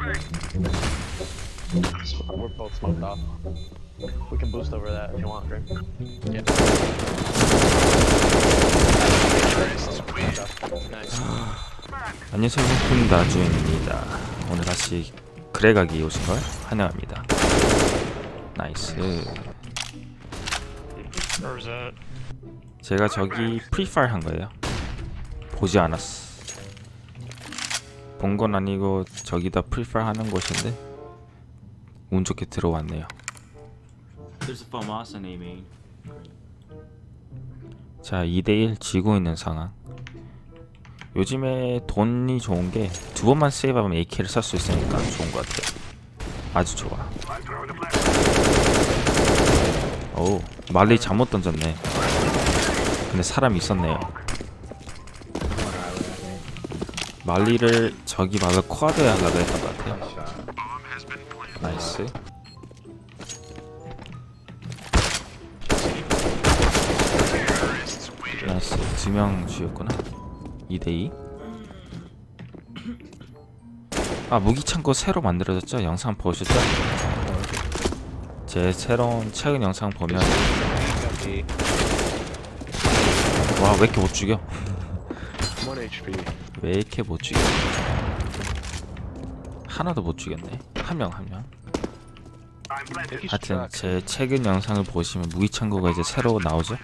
We're both smoked off. We can boost over that if you want, Grim. Yeah. Nice. 안녕하세요 훈다주입니다 오늘 다시 그래가기 오신 걸 환영합니다 나이스? 제가 저기 프리파일 한 거예요 보지 않았어 본 건 아니고 저기다 프리파일 하는 곳인데 운 좋게 들어왔네요. 자 2대1 지고 있는 상황. 요즘에 돈이 좋은 게 두 번만 세이브하면 AK를 살 수 있으니까 좋은 것 같아요. 아주 좋아. 오 말리 잘못 던졌네. 근데 사람이 있었네요 말리를 저기 막을 쿼드에 하려고 했던 것 같아요 나이스 나이스 두명 죽였구나 2대2 아 무기 창고 새로 만들어졌죠? 영상 보셨죠? 제 새로운 최근 영상 보면 와 왜 이렇게 못 죽여? 1 HP. 왜 이렇게 못 죽여? 하나도 못 죽였네 한 명 한 명 하여튼 제 최근 영상을 보시면 무기 창고가 이제 새로 나오죠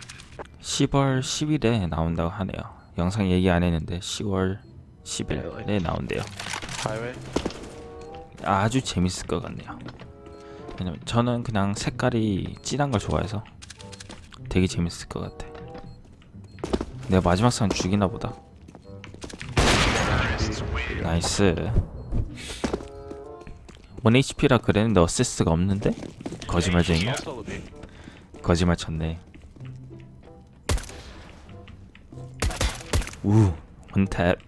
10월 10일에 나온다고 하네요 영상 얘기 안 했는데 10월 10일에 나온대요. 아주 재밌을 것 같네요. 왜냐면 저는 그냥 색깔이 진한 걸 좋아해서 되게 재밌을 것 같아. 내가 마지막 사람 죽이나 보다. 나이스. 1HP라 그랬는데 어시스트가 없는데? 거짓말쟁이? 거짓말 쳤네. 우, 원탭.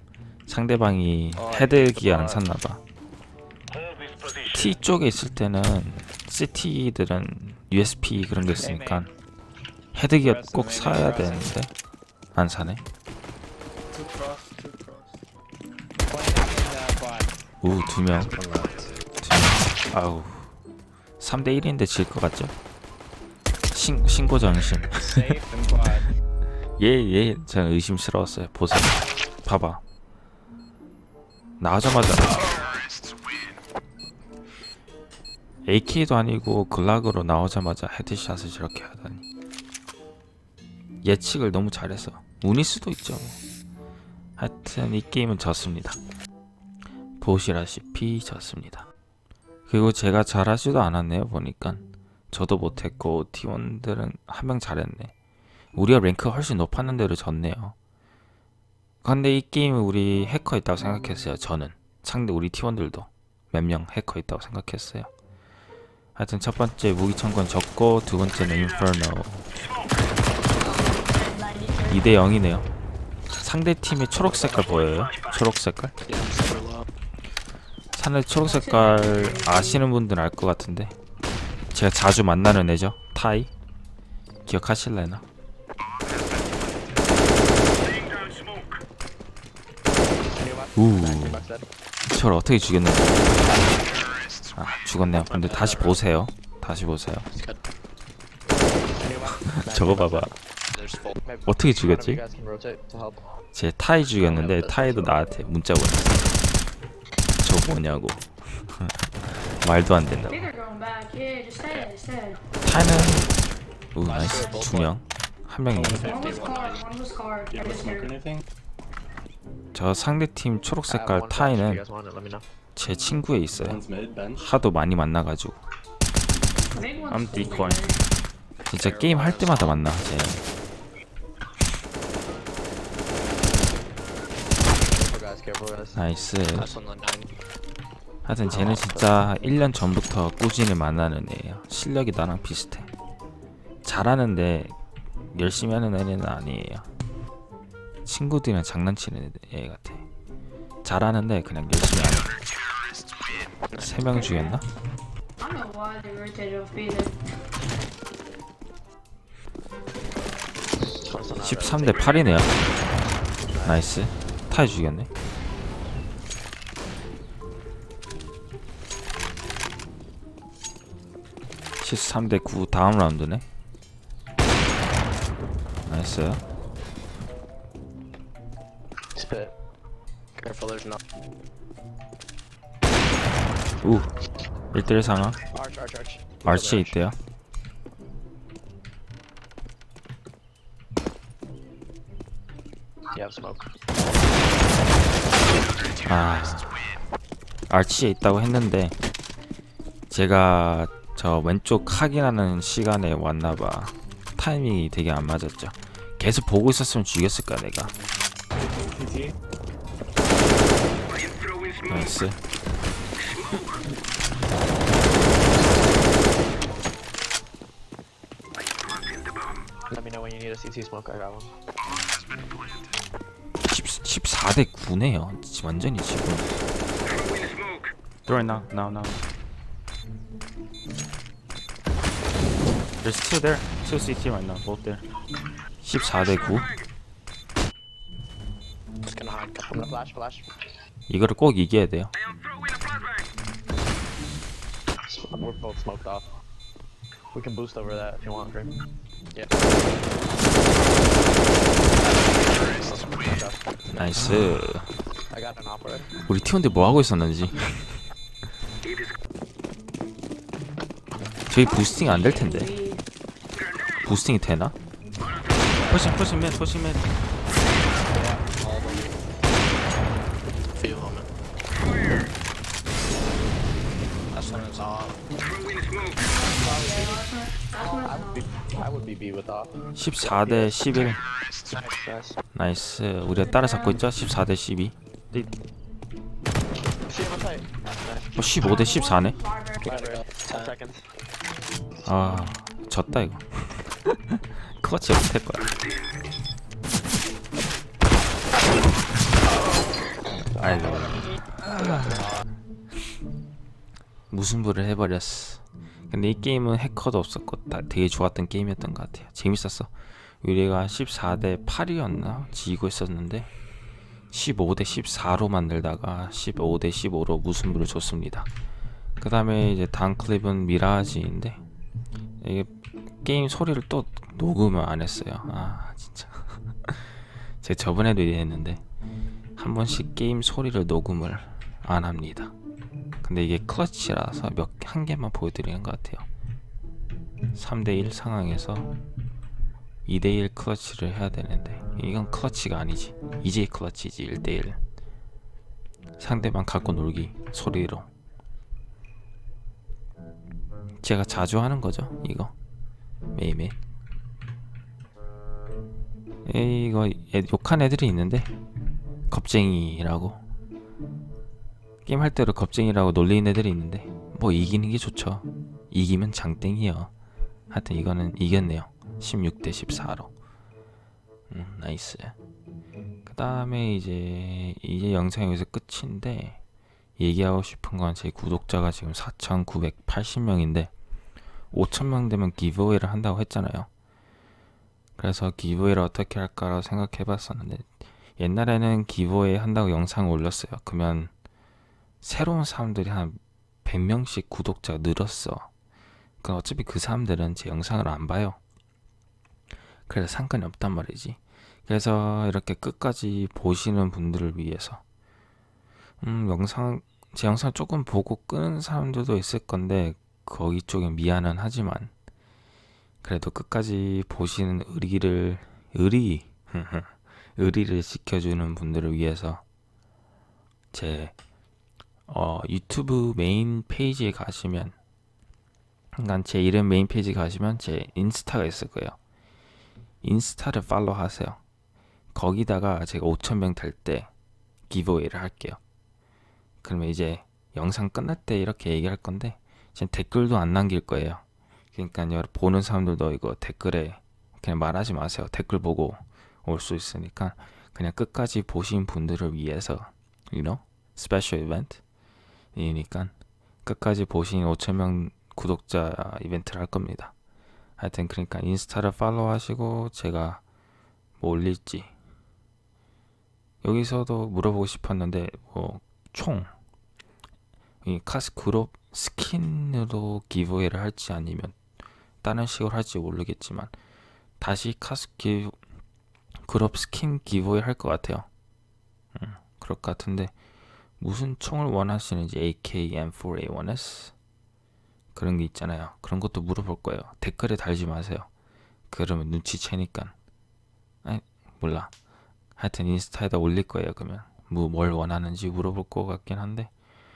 상대방이 헤드기 안 샀나봐. T 쪽에 있을 때는 CT들은 USP 그런 게 있으니까 헤드기어 꼭 사야 되는데 안 사네. 우, 두 명. 두 명. 아우. 3대 1인데 질 것 같죠? 신, 신고 정신. 얘, 얘, 저는 의심스러웠어요. 보세요. 봐봐. 나오자마자 AK도 아니고 글락으로 나오자마자 헤드샷을 저렇게 하다니 예측을 너무 잘해서 운일 수도 있죠 하여튼 이 게임은 졌습니다 보시다시피 졌습니다 그리고 제가 잘하지도 않았네요 보니까 저도 못했고 팀원들은 한 명 잘했네 우리가 랭크가 훨씬 높았는데도 졌네요 근데 이 게임에 우리 해커 있다고 생각했어요. 저는 상대 우리 팀원들도 몇 명 해커 있다고 생각했어요. 하여튼 첫 번째 무기 창고는 적고 두 번째는 인퍼노 2대 0이네요. 상대 팀의 초록 색깔 보여요? 초록 색깔? 산의 초록 색깔 아시는 분들은 알 것 같은데. 제가 자주 만나는 애죠. 타이? 기억하실래나? 우. 저를 어떻게 죽였는지. 아 죽었네요. 근데 다시 보세요. 다시 보세요. 저거 봐봐. 어떻게 죽였지? 제 타이 죽였는데 타이도 나한테 문자 보냈어 저거 뭐냐고 말도 안 된다고 there. 타이는 우 나이스 두명한 명이? 저 상대팀 초록 색깔 타이는. 제 친구에 있어요. 하도 많이 만나가지고 I'm decoy. 진짜 게임 할 때마다 만나 쟤 Careful, guys. Careful, guys. 나이스. 하여튼 쟤는 진짜 1년 전부터 꾸준히 만나는 애예요. 실력이 나랑 비슷해. 잘하는데 열심히 하는 애는 아니에요. 친구들이랑 장난치는 애 같아. 잘하는데 그냥 열심히 안 해. 세명 죽였나? I don't know why they rotated off B there. 13대 8이네요. 나이스. 타이 죽였네. 73대 9 다음 라운드네 나이스요 Spit. Careful, there's not. 우 1대1 상황 Arch, arch, arch. 마치 있대요 You have smoke. 아, 아치에 있다고 했는데 제가 저 왼쪽 확인하는 시간에 왔나 봐. 타이밍이 되게 안 맞았죠. 계속 보고 있었으면 죽였을 거야, 내가. 나이스. Let me know when you need a CT smoke. I got one. 10, 14대 9네요. 완전히 지금 Throw it now, now, now. There's two there. Two CT right now, both there. 14대 9. Just gonna hide. I'm gonna flash, flash. 이거를 꼭 이겨야 돼요. We're both smoked off. We can boost over that if you want, Grim. Yeah. 나이스. I got an op already. 우리 팀원들 뭐 하고 있었는지. 저희 부스팅 안 될 텐데. 부스팅이 되나? That's when it's. I would be, I would be B with off. 14대 11. Nice, guys. 나이스. 우리가 따라잡고 있죠? 14대 12. 어, 15대 14네. Ladder. 10 seconds. 아, 졌다 이거. 클러치 못할 거야. 아이고. 무승부를 해버렸어. 근데 이 게임은 해커도 없었고 다 되게 좋았던 게임이었던 것 같아요. 재밌었어. 우리가 14대 8이었나 지고 있었는데 15대 14로 만들다가 15대 15로 무승부를 줬습니다. 그 다음에 이제 다음 클립은 미라지인데 이게 게임 소리를 또 녹음을 안 했어요. 아 진짜. 제가 저번에도 얘기했는데 한 번씩 게임 소리를 녹음을 안 합니다. 근데 이게 클러치라서 몇 한 개만 보여드리는 것 같아요. 3대1 상황에서 2대1 클러치를 해야 되는데 이건 클러치가 아니지. 이제 클러치지 1대1. 상대방 갖고 놀기 소리로. 제가 자주 하는 거죠 이거? 매일매일? 에, 이거 애, 욕한 애들이 있는데? 겁쟁이라고? 게임 할 때로 겁쟁이라고 놀리는 애들이 있는데? 뭐 이기는 게 좋죠. 이기면 장땡이요. 하여튼 이거는 이겼네요 16대 14로 음, 나이스 그 다음에 이제 이제 영상 여기서 끝인데 얘기하고 싶은 건 제 구독자가 지금 4,980명인데 5,000명 되면 기브웨이를 한다고 했잖아요. 그래서 기브웨이를 어떻게 할까라고 생각해 봤었는데 옛날에는 기브웨이 한다고 영상을 올렸어요. 그러면 새로운 사람들이 한 100명씩 구독자가 늘었어. 그럼 어차피 그 사람들은 제 영상을 안 봐요. 그래서 상관이 없단 말이지. 그래서 이렇게 끝까지 보시는 분들을 위해서 음, 영상 제 영상 조금 보고 끄는 사람들도 있을 건데 거기 쪽에 미안은 하지만 그래도 끝까지 보시는 의리를 의리 의리를 지켜주는 분들을 위해서 제 어, 유튜브 메인 페이지에 가시면 그러니까 제 이름 메인 페이지 가시면 제 인스타가 있을 거예요. 인스타를 팔로우 하세요. 거기다가 제가 5,000명 될 때 기브웨이를 할게요. 그러면 이제 영상 끝날 때 이렇게 얘기할 건데 지금 댓글도 안 남길 거예요. 그러니까 여러 보는 사람들도 이거 댓글에 그냥 말하지 마세요. 댓글 보고 올 수 있으니까 그냥 끝까지 보신 분들을 위해서 you know 스페셜 이벤트 이니까 끝까지 보신 5천명 구독자 이벤트를 할 겁니다. 하여튼 그러니까 인스타를 팔로우 하시고 제가 뭐 올릴지 여기서도 물어보고 싶었는데 뭐총이 카스 그룹 스킨으로 기브웨이를 할지 아니면 다른 식으로 할지 모르겠지만 다시 카스키 그룹 스킨 기부에 할것 같아요. 음, 그럴 것 같은데 무슨 총을 원하시는지 AKM4A1S 그런 게 있잖아요. 그런 것도 물어볼 거예요. 댓글에 달지 마세요. 그러면 눈치채니까. 아이 몰라. 하여튼 인스타에다 올릴 거예요. 그러면 뭐 뭘 원하는지 물어볼 것 같긴 한데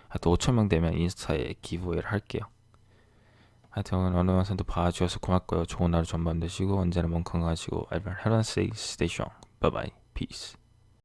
하여튼 5천 명 되면 인스타에 기부회를 할게요. 하여튼 오늘 어느 영상도 봐주셔서 고맙고요. 좋은 하루 전반 되시고 언제나 몸 건강하시고 everyone have a safe. Peace.